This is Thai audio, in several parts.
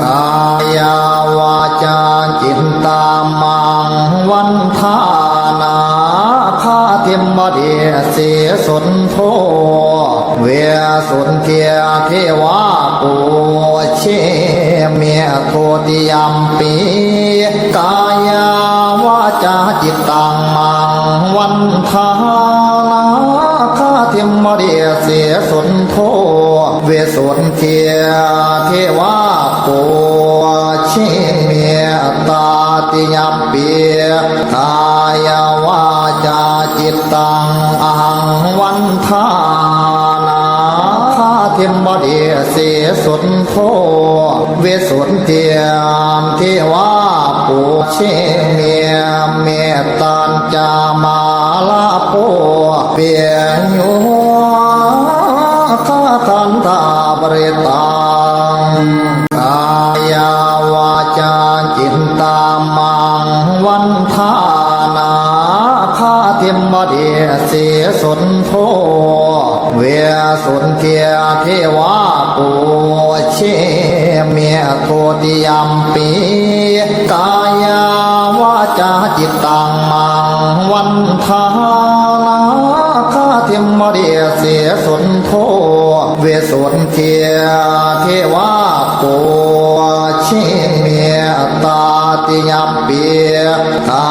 กายาวาจาจินตามังวันทานาคาเทมบดีเสสนโทเวสุนเทียเทวาปูเชเมียโทติยมปีกายาวาจาจิตตังมังวันทานาคาเทมบดีเสสนโท วสุนเทียเทวาปูเชเมตาติยมปีกายาวาจาจิตตังอังวันทานาคาเทมบดีเสสุนโทเวสุนเทียมเทวาปูเชเมเมตตานจามาลาโปเปียโย คาทันตาปริตังกายาวาจาจินตามังวันทานาคาเทมบดีเสสนโทเวสุนเทียเทวาปูเชเมียโทติยมปีกายาวาจาจิตตังมังวันทานา เทมบดีเสียสนโทเวสุนเทียเทวาปูเชเมียตาติยมปียกา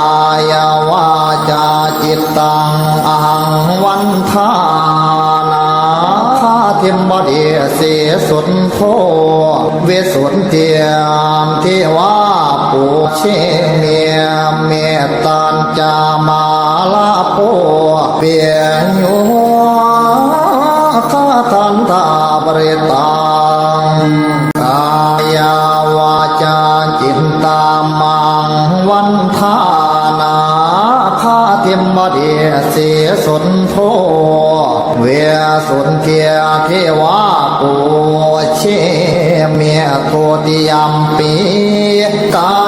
ยาวาจาจิตตังอหังวันทานาคาเทมบดีเสียสนโทเวสุนเทียมเทวาปูเชเมียเมตตานจามา โปเปียโยคาทันตาปริตังกายาวาจาจินตามังวันทานาคาเทมบดีเสสนโทเวสุนเทียเทวาปูเชเมียโทติยมปีกา